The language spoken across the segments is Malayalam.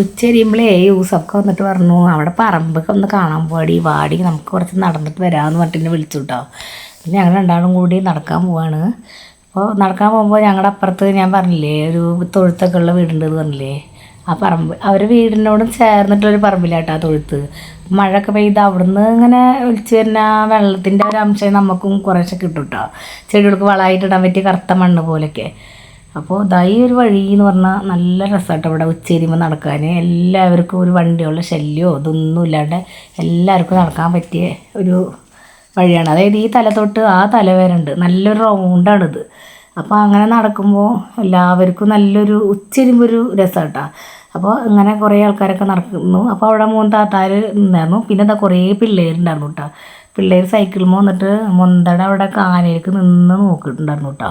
ഉച്ചരിയുമ്പോഴേ യൂസഫൊക്കെ വന്നിട്ട് പറഞ്ഞു അവിടെ പറമ്പൊക്കെ ഒന്ന് കാണാൻ പാടി വാടി നമുക്ക് കുറച്ച് നടന്നിട്ട് വരാമെന്ന് പറഞ്ഞിട്ട് എന്നെ വിളിച്ചു കേട്ടോ പിന്നെ ഞങ്ങൾ രണ്ടാളും കൂടി നടക്കാൻ പോവാണ്. അപ്പോൾ നടക്കാൻ പോകുമ്പോൾ ഞങ്ങളുടെ അപ്പുറത്ത് ഞാൻ പറഞ്ഞില്ലേ ഒരു തൊഴുത്തൊക്കെ ഉള്ള വീടുണ്ട് എന്ന് പറഞ്ഞില്ലേ ആ പറമ്പ്. അവർ വീടിനോടും ചേർന്നിട്ടുള്ളൊരു പറമ്പിലാട്ടോ ആ തൊഴുത്ത്. മഴയൊക്കെ പെയ്ത് അവിടുന്ന് ഇങ്ങനെ ഒലിച്ച് വരുന്ന വെള്ളത്തിന്റെ ഒരു അംശം നമുക്കും കുറേശ്ശെ കിട്ടും കേട്ടോ ചെടികൾക്ക് വളമായിട്ടിടാൻ പറ്റിയ കറുത്ത മണ്ണ് പോലെയൊക്കെ. അപ്പോൾ ഇതാ ഈ ഒരു വഴി എന്ന് പറഞ്ഞാൽ നല്ല രസമായിട്ട് അവിടെ ഉച്ചരിയുമ്പോൾ നടക്കാൻ എല്ലാവർക്കും ഒരു വണ്ടിയുള്ള ശല്യമോ ഇതൊന്നും ഇല്ലാണ്ട് എല്ലാവർക്കും നടക്കാൻ പറ്റിയ ഒരു വഴിയാണ്. അതായത് ഈ തല തൊട്ട് ആ തല വരെ ഉണ്ട്. നല്ലൊരു റൗണ്ടാണിത് അപ്പോൾ അങ്ങനെ നടക്കുമ്പോൾ എല്ലാവർക്കും നല്ലൊരു ഉച്ചരിയുമ്പോൾ ഒരു രസം കേട്ടോ അപ്പോൾ ഇങ്ങനെ കുറേ ആൾക്കാരൊക്കെ നടക്കുന്നു. അപ്പോൾ അവിടെ മൂന്ന് താത്താർ ഉണ്ടായിരുന്നു പിന്നെ എന്താ കുറേ പിള്ളേരുണ്ടായിരുന്നു കേട്ടോ പിള്ളേർ സൈക്കിളിൽ വന്നിട്ട് മുന്തട അവിടെ കാനയിലേക്ക് നിന്ന് നോക്കിയിട്ടുണ്ടായിരുന്നു കേട്ടോ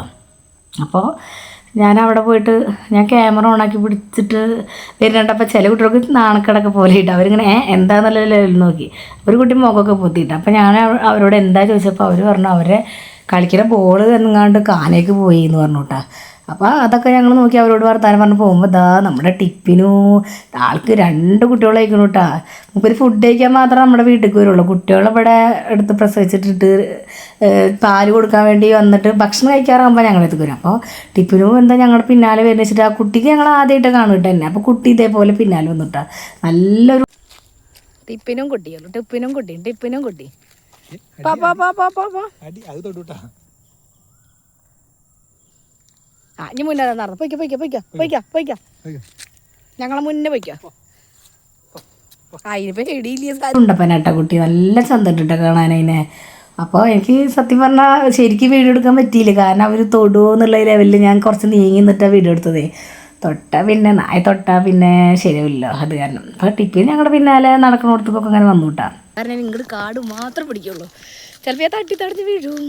അപ്പോൾ ഞാൻ അവിടെ പോയിട്ട് ഞാൻ ക്യാമറ ഓണാക്കി പിടിച്ചിട്ട് വരുന്നുണ്ടപ്പോൾ ചില കുട്ടികൾക്ക് നാണക്കടൊക്കെ പോലെ ഇട്ട് അവരിങ്ങനെ "ഏ, എന്താന്നുള്ള ലെവലിൽ നോക്കി? ഒരു കുട്ടി മുഖമൊക്കെ പൊത്തിയിട്ട്. അപ്പോൾ ഞാൻ അവരോട് എന്താ ചോദിച്ചപ്പോൾ അവർ പറഞ്ഞു അവരെ കളിക്കുന്ന ബോൾ എന്നാണ്ട് കാനേക്ക് പോയി എന്ന് പറഞ്ഞു കേട്ടോ അപ്പോൾ അതൊക്കെ ഞങ്ങൾ നോക്കി അവരോട് വർത്താനം പറഞ്ഞ് പോകുമ്പോൾ ദാ നമ്മുടെ ടിപ്പിനു ആൾക്ക് രണ്ട് കുട്ടികളായിരിക്കണം കേട്ടോ മുപ്പര് ഫുഡ് കഴിക്കാൻ മാത്രം നമ്മുടെ വീട്ടിൽ വരുള്ളൂ. കുട്ടികളിവിടെ എടുത്ത് പ്രസവിച്ചിട്ടിട്ട് പാൽ കൊടുക്കാൻ വേണ്ടി വന്നിട്ട് ഭക്ഷണം കഴിക്കാറാകുമ്പോൾ ഞങ്ങളുടെ അടുത്ത് വരും. അപ്പോൾ ടിപ്പിനു എന്താ ഞങ്ങളുടെ പിന്നാലെ വരുന്ന വെച്ചിട്ട് ആ കുട്ടിക്ക് ഞങ്ങൾ ആദ്യമായിട്ട് കാണും തന്നെ. അപ്പോൾ കുട്ടി ഇതേപോലെ പിന്നാലെ വന്നിട്ടാ. നല്ലൊരു ടിപ്പിനും കുട്ടിയുള്ളൂ ടിപ്പിനും കുട്ടി. ടിപ്പിനും കുട്ടി. പാ പാ പാ പാ പാ പാ. അടി അത് തൊട്ടുട്ടാ ആ ഇനി മുന്നേ നടന്നു. പൊയ്ക്കോ പൊയ്ക്കോ പൊയ്ക്കോ പൊയ്ക്കോ. പൊയ്ക്കോ ഞങ്ങളെ മുന്നേ പൊയ്ക്കോ. അതിനിപ്പോ ഉണ്ടപ്പനാട്ട കുട്ടി നല്ല ചന്തട്ടിട്ട കാണാൻ അതിനെ. അപ്പോൾ എനിക്ക് സത്യം പറഞ്ഞാൽ ശരിക്കും വീഡിയോ എടുക്കാൻ പറ്റിയില്ല. കാരണം അവർ തൊടുമോ എന്നുള്ള ലെവലിൽ ഞാൻ കുറച്ച് നീങ്ങി നിന്നിട്ടാണ് വീഡിയോ എടുത്തതേ. തൊട്ട പിന്നെ നായ തൊട്ട പിന്നെ ശരിയാവില്ല. അത് കാരണം. അപ്പോൾ ടിപ്പിൽ ഞങ്ങളുടെ പിന്നാലെ നടക്കണോടത്തേക്കൊക്കെ അങ്ങനെ വന്നു കേട്ടാ കാരണം ഇങ്ങോട്ട് കാട് മാത്രം പിടിക്കുള്ളൂ. ചിലപ്പോൾ തട്ടി തടഞ്ഞ് വീഴും.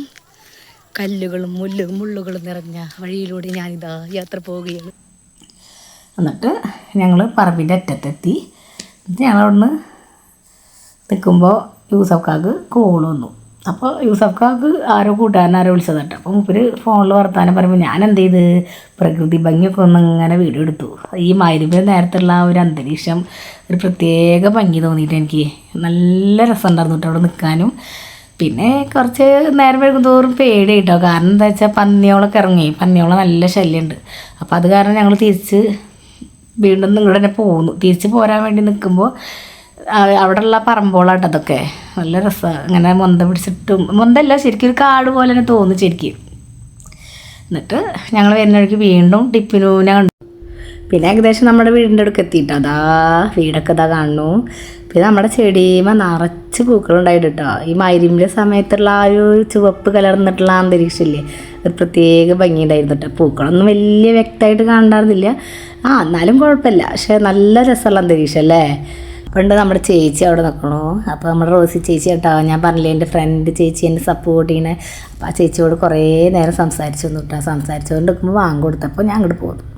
കല്ലുകളും മുല്ലും മുള്ളുകളും നിറഞ്ഞ വഴിയിലൂടെ ഞാനിതാ യാത്ര പോവുകയാണ്. എന്നിട്ട് ഞങ്ങൾ പറമ്പിന്റെ അറ്റത്തെത്തി. എന്നിട്ട് ഞങ്ങളവിടുന്ന് നിൽക്കുമ്പോൾ യൂസഫ് കാക്ക് കോൾ വന്നു. അപ്പോൾ യൂസഫ് കാക്ക് ആരോ കൂട്ടുകാരൻ ആരോ വിളിച്ചത് കേട്ടോ. അപ്പോൾ മുപ്പര് ഫോണിൽ വർത്താനം പറയുമ്പോൾ ഞാൻ എന്ത് ചെയ്ത് പ്രകൃതി ഭംഗിയൊക്കെ ഒന്ന് ഇങ്ങനെ വീഡിയോ എടുത്തു. ഈ മരുവിന് നേരത്തുള്ള ആ ഒരു അന്തരീക്ഷം ഒരു പ്രത്യേക ഭംഗി തോന്നിയിട്ട് എനിക്ക്. നല്ല രസമുണ്ടായിരുന്നു കേട്ടോ അവിടെ നിൽക്കാനും പിന്നെ കുറച്ച് നേരം വൈകും തോറും പേടി കേട്ടോ കാരണം എന്താ വെച്ചാൽ പന്നിയോളൊക്കെ ഇറങ്ങി. പന്നിയോളം നല്ല ശല്യമുണ്ട് അപ്പോൾ അത് കാരണം ഞങ്ങൾ തിരിച്ച് വീണ്ടും നിങ്ങളുടെ തന്നെ പോന്നു. തിരിച്ച് പോരാൻ വേണ്ടി നിൽക്കുമ്പോൾ അവിടെയുള്ള പറമ്പോളാട്ടോ അതൊക്കെ. നല്ല രസമാണ് അങ്ങനെ മൊന്ത പിടിച്ചിട്ടും മൊന്തല്ല ശരിക്കും ഒരു കാട് പോലെ തന്നെ തോന്നി ശരിക്കും. എന്നിട്ട് ഞങ്ങൾ വരുന്ന വഴിക്ക് വീണ്ടും ടിപ്പിനൂനെ പിന്നെ ഏകദേശം നമ്മുടെ വീടിന്റെ അടുക്ക് എത്തിയിട്ട്. അതാ വീടൊക്കെ ഇതാ കാണുന്നു. പിന്നെ നമ്മുടെ ചെടിയുമ നിറച്ച് പൂക്കളുണ്ടായിട്ട് കേട്ടോ. ഈ മൈരിമിന്റെ സമയത്തുള്ള ആ ഒരു ചുവപ്പ് കലർന്നിട്ടുള്ള അന്തരീക്ഷമില്ലേ? ഒരു പ്രത്യേക ഭംഗിയുണ്ടായിരുന്നു കേട്ടോ. പൂക്കളൊന്നും വലിയ വ്യക്തമായിട്ട് കാണണ്ടായിരുന്നില്ല. ആ എന്നാലും കുഴപ്പമില്ല. പക്ഷേ നല്ല രസമുള്ള അന്തരീക്ഷം അല്ലേ? പണ്ട് നമ്മുടെ ചേച്ചി അവിടെ നിൽക്കണു. അപ്പോൾ നമ്മുടെ റോസി ചേച്ചി കേട്ടോ ഞാൻ പറഞ്ഞില്ലേ എന്റെ ഫ്രണ്ട് ചേച്ചി എന്നെ സപ്പോർട്ട് ചെയ്യണേ. അപ്പോൾ ആ ചേച്ചിയോട് കുറേ നേരം സംസാരിച്ചു കേട്ടോ. സംസാരിച്ചുകൊണ്ട് നിൽക്കുമ്പോൾ വാങ്ങി കൊടുത്തപ്പോൾ ഞാൻ അങ്ങോട്ട് പോകുന്നു